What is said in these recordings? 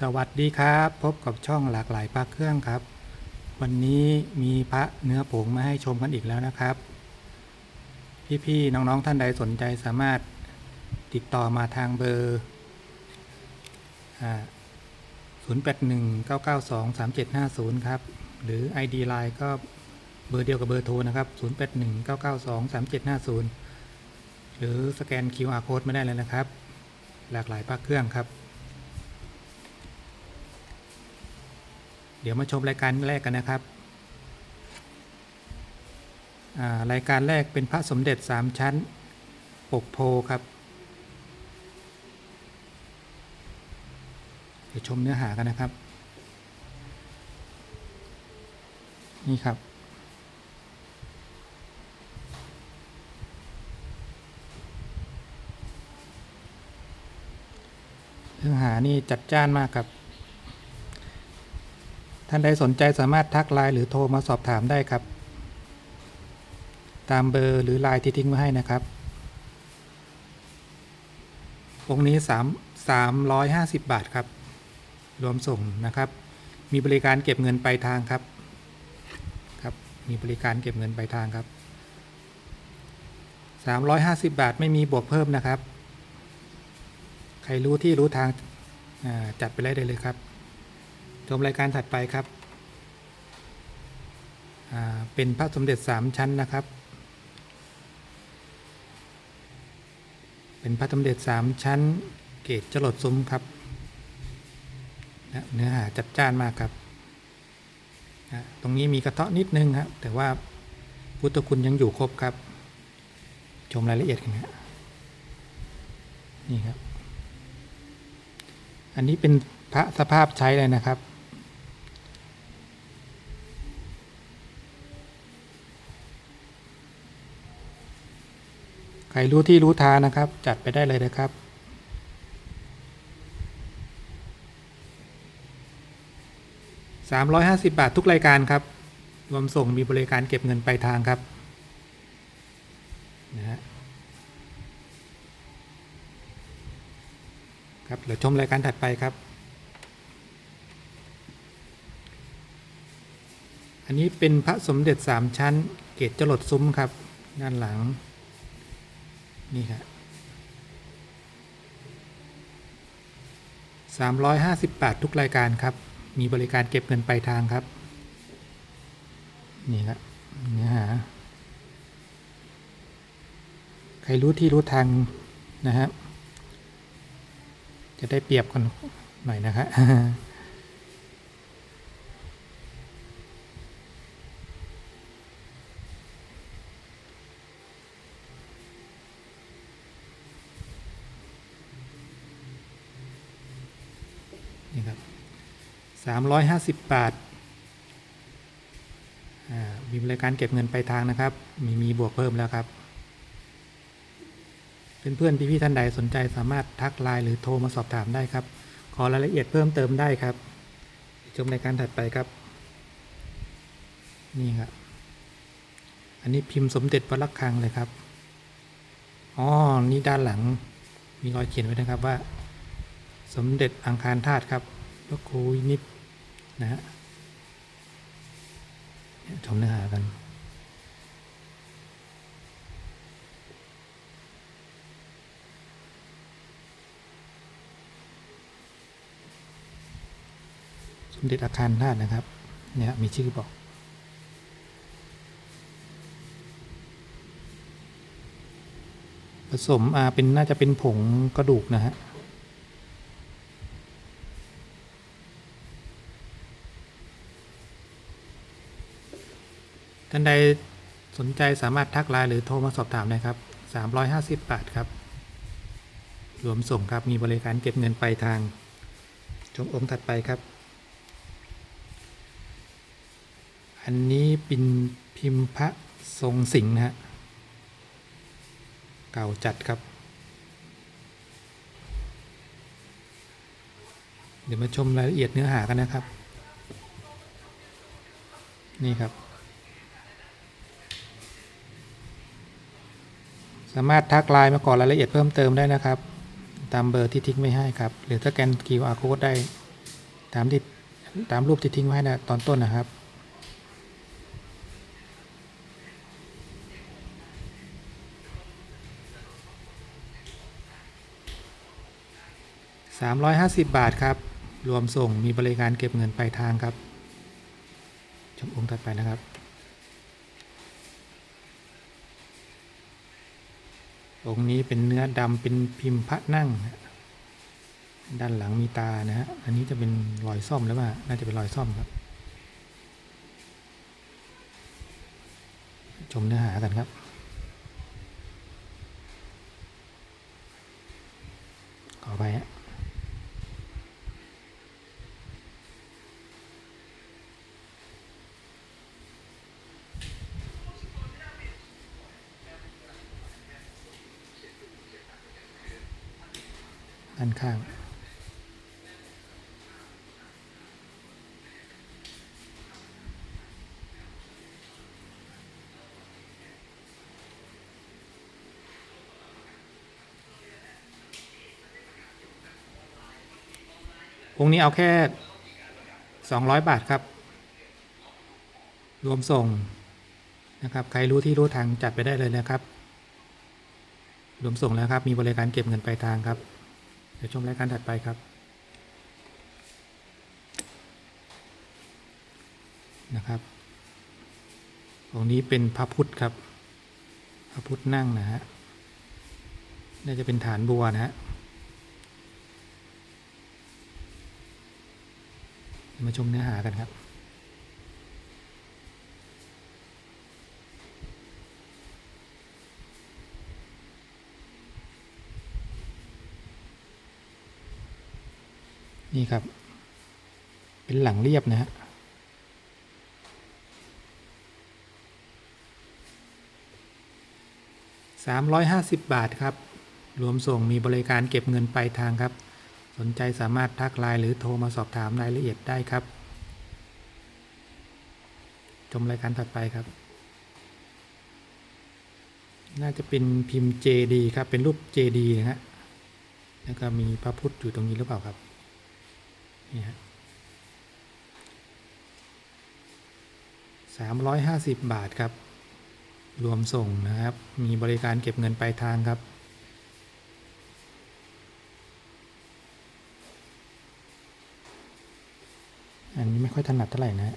สวัสดีครับ พบกับช่องหลากหลายพระเครื่องครับ วันนี้มีพระเนื้อผงมาให้ชมกันอีกแล้วนะครับ พี่ๆน้องๆท่านใดสนใจสามารถติดต่อมาทางเบอร์0 8 1 9 9 2 3 7 5 0 ครับ หรือ ID Line ก็เบอร์เดียวกับเบอร์โทรนะครับ 0 8 1 9 9 2 3 7 5 0 หรือสแกน QR Code ไม่ได้เลยนะครับ หลากหลายพระเครื่องครับ เดี๋ยวมาชมรายการแรกกันนะครับอ่ารายการแรกเป็นพระสมเด็จสามชั้นปกโพครับ เดี๋ยวชมเนื้อหากันนะครับ นี่ครับเนื้อหานี่จัดจ้านมากครับ ท่านใดสนใจสามารถทักไลน์หรือโทรมาสอบถามได้ครับ ตามเบอร์หรือไลน์ที่ทิ้งไว้ให้นะครับ องค์นี้3 350 บาทครับ รวมส่งนะครับ มีบริการเก็บเงินปลายทางครับ ครับ มีบริการเก็บเงินปลายทางครับ 350 บาทไม่มีบวกเพิ่มนะครับ ใครรู้ที่รู้ทางจัดไปเลยได้เลยครับ ชมรายการถัดไปครับ เป็นพระสมเด็จสามชั้นนะครับ เป็นพระสมเด็จสามชั้น เกศจรดซุ้มครับ เนื้อหาจัดจ้านมากครับ ตรงนี้มีกระเทาะนิดนึงครับ แต่ว่าพุทธคุณยังอยู่ครบครับ ชมรายละเอียดกันครับนี่ครับ อันนี้เป็นพระสภาพใช้เลยนะครับ ใครรู้ที่รู้ทางนะครับ จัดไปได้เลยนะครับ 350 บาททุกรายการครับ รวมส่งมีบริการเก็บเงินปลายทางครับนะฮะครับเดี๋ยวชมรายการถัดไปครับ อันนี้เป็นพระสมเด็จสามชั้น เกศจรดซุ้มครับ ด้านหลัง นี่ครับสามร้อยห้าสิบาททุกรายการครับ มีบริการเก็บเงินปลายทางครับ นี่ครับเนื้อหา ใครรู้ที่รู้ทางนะครับจะได้เปรียบกันหน่อยนะครั นี่ครับสามร้อยห้าสิบบาทมีบริการเก็บเงินไปทางนะครับ มีมีบวกเพิ่มแล้วครับ เพื่อนๆพี่ๆท่านใดสนใจสามารถทักไลน์หรือโทรมาสอบถามได้ครับ ขอรายละเอียดเพิ่มเติมได้ครับ ชมรายการถัดไปครับ นี่ครับ อันนี้พิมพ์สมเด็จวัดระฆังเลยครับ อ๋อ นี่ด้านหลังมีรอยเขียนไว้นะครับว่า สมเด็จอังคารธาตุครับพระครูนิจนะฮะเนี่ยชมเนื้อหากันสมเด็จอาคารธาตุนะครับ เนี่ยมีชื่อบอก ผสมอาเป็นน่าจะเป็นผงกระดูกนะฮะ ท่านใดสนใจสามารถทักไลน์หรือโทรมาสอบถามได้ครับ 350 บาทครับ รวมส่งครับ มีบริการเก็บเงินปลายทาง ชมองค์ถัดไปครับ อันนี้เป็นพิมพ์พระทรงสิงห์นะฮะ เก่าจัดครับ เดี๋ยวมาชมรายละเอียดเนื้อหากันนะครับ นี่ครับ สามารถทักไลน์มาขอรายละเอียดเพิ่มเติมได้นะครับ ตามเบอร์ที่ทิ้งไว้ให้ครับ หรือถ้าแกน QR code ได้ ตามที่ตามรูปที่ทิ้งไว้นะตอนต้นนะครับ350 บาทครับ รวมส่งมีบริการเก็บเงินปลายทางครับ ชมองค์ถัดไปนะครับ องค์นี้เป็นเนื้อดำเป็นพิมพ์พระนั่ง ด้านหลังมีตานะฮะ อันนี้จะเป็นรอยซ่อมแล้วว่า น่าจะเป็นรอยซ่อมครับ ชมเนื้อหากันครับ ขอไปฮะ ด้านข้างองค์นี้เอาแค่ 200 บาทครับ รวมส่งนะครับ ใครรู้ที่รู้ทางจัดไปได้เลยนะครับ รวมส่งแล้วครับ มีบริการเก็บเงินปลายทางครับ เดี๋ยวชมรายการถัดไปครับนะครับตรงนี้เป็นพระพุทธครับ พระพุทธนั่งนะฮะ น่าจะเป็นฐานบัวนะฮะ มาชมเนื้อหากันครับ นี่ครับ เป็นหลังเรียบนะฮะสามร้อยห้าสิบบาทครับ รวมส่งมีบริการเก็บเงินปลายทางครับ สนใจสามารถทักไลน์หรือโทรมาสอบถามรายละเอียดได้ครับ ชมรายการถัดไปครับ น่าจะเป็นพิมพ์ JD ครับ เป็นรูป JD นะฮะแล้วก็มีพระพุทธอยู่ตรงนี้หรือเปล่าครับ นี่ฮะสามร้อยห้าสิบบาทครับ รวมส่งนะครับ มีบริการเก็บเงินปลายทางครับอันนี้ไม่ค่อยถนัดเท่าไหร่นะฮะ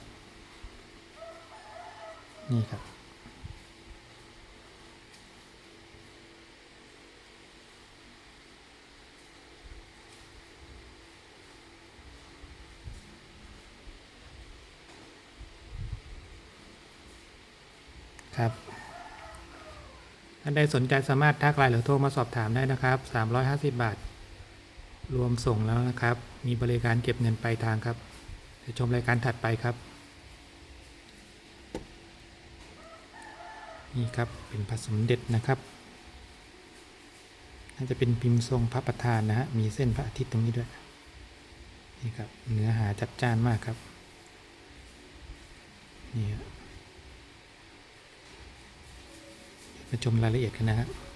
นี่ครับ ครับท่านใดสนใจสามารถทักไลน์หรือโทรมาสอบถามได้นะครับ 350 บาท รวมส่งแล้วนะครับ มีบริการเก็บเงินปลายทางครับเดี๋ยวชมรายการถัดไปครับ นี่ครับเป็นพระสมเด็จนะครับน่าจะเป็นพิมพ์ทรงพระประธานนะฮะมีเส้นพระอาทิตย์ตรงนี้ด้วยนี่ครับเนื้อหาจัดจ้านมากครับ นี่ครับ มาชมรายละเอียดกันนะครับ